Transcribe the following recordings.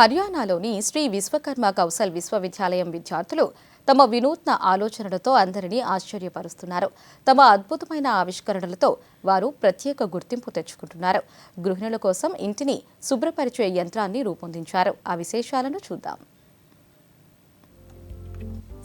హర్యానాలోని శ్రీ విశ్వకర్మ కౌశల్ విశ్వవిద్యాలయం విద్యార్థులు తమ వినూత్న ఆలోచనలతో అందరినీ ఆశ్చర్యపరుస్తున్నారు. తమ అద్భుతమైన ఆవిష్కరణలతో వారు ప్రత్యేక గుర్తింపు తెచ్చుకుంటున్నారు. గృహిణుల కోసం ఇంటిని శుభ్రపరిచే యంత్రాన్ని రూపొందించారు. ఆ విశేషాలను చూద్దాం.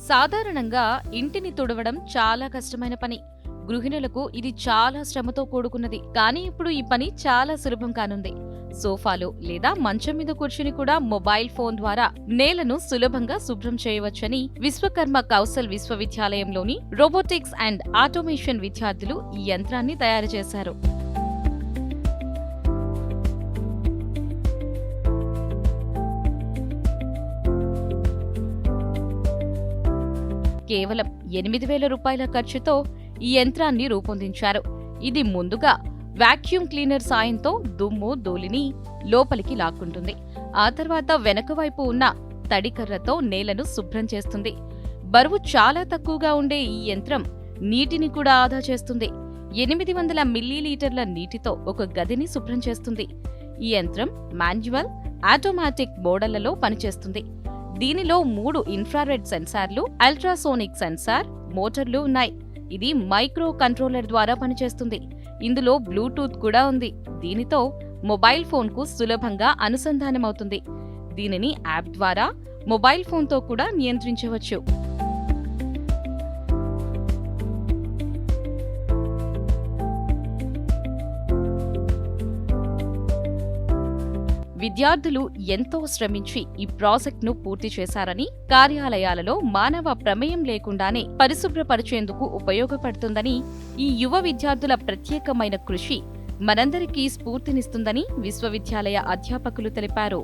సాధారణంగా ఇంటిని తుడవడం చాలా కష్టమైన పని. గృహిణులకు ఇది చాలా శ్రమతో కూడుకున్నది. కానీ ఇప్పుడు ఈ పని చాలా సులభం కానుంది. సోఫాలో లేదా మంచం మీద కూర్చుని కూడా మొబైల్ ఫోన్ ద్వారా నేలను సులభంగా శుభ్రం చేయవచ్చని విశ్వకర్మ కౌశల్ విశ్వవిద్యాలయంలోని రోబోటిక్స్ అండ్ ఆటోమేషన్ విద్యార్థులు ఈ యంత్రాన్ని తయారు చేశారు. కేవలం ఎనిమిది వేల రూపాయల ఖర్చుతో ఈ యంత్రాన్ని రూపొందించారు. ఇది ముందుగా వాక్యూమ్ క్లీనర్ సాయంతో దుమ్ము ధూళిని లోపలికి లాక్కుంటుంది. ఆ తర్వాత వెనక వైపు ఉన్న తడికర్రతో నేలను శుభ్రం చేస్తుంది. బరువు చాలా తక్కువగా ఉండే ఈ యంత్రం నీటిని కూడా ఆదా చేస్తుంది. ఎనిమిది వందల మిల్లీలీటర్ల నీటితో ఒక గదిని శుభ్రం చేస్తుంది. ఈ యంత్రం మాన్యువల్ ఆటోమేటిక్ మోడళ్ళలో పనిచేస్తుంది. దీనిలో మూడు ఇన్ఫ్రారెడ్ సెన్సార్లు అల్ట్రాసోనిక్ సెన్సార్ మోటార్లు ఉన్నాయి. ఇది మైక్రో కంట్రోలర్ ద్వారా పనిచేస్తుంది. ఇందులో బ్లూటూత్ కూడా ఉంది. దీనితో మొబైల్ ఫోన్కు సులభంగా అనుసంధానమవుతుంది. దీనిని యాప్ ద్వారా మొబైల్ ఫోన్తో కూడా నియంత్రించవచ్చు. విద్యార్థులు ఎంతో శ్రమించి ఈ ప్రాజెక్ట్ను పూర్తి చేశారని కార్యాలయాలలో మానవ ప్రమేయం లేకుండానే పరిశుభ్రపరిచేందుకు ఉపయోగపడుతుందని ఈ యువ విద్యార్థుల ప్రత్యేకమైన కృషి మనందరికీ స్ఫూర్తినిస్తుందని విశ్వవిద్యాలయ అధ్యాపకులు తెలిపారు.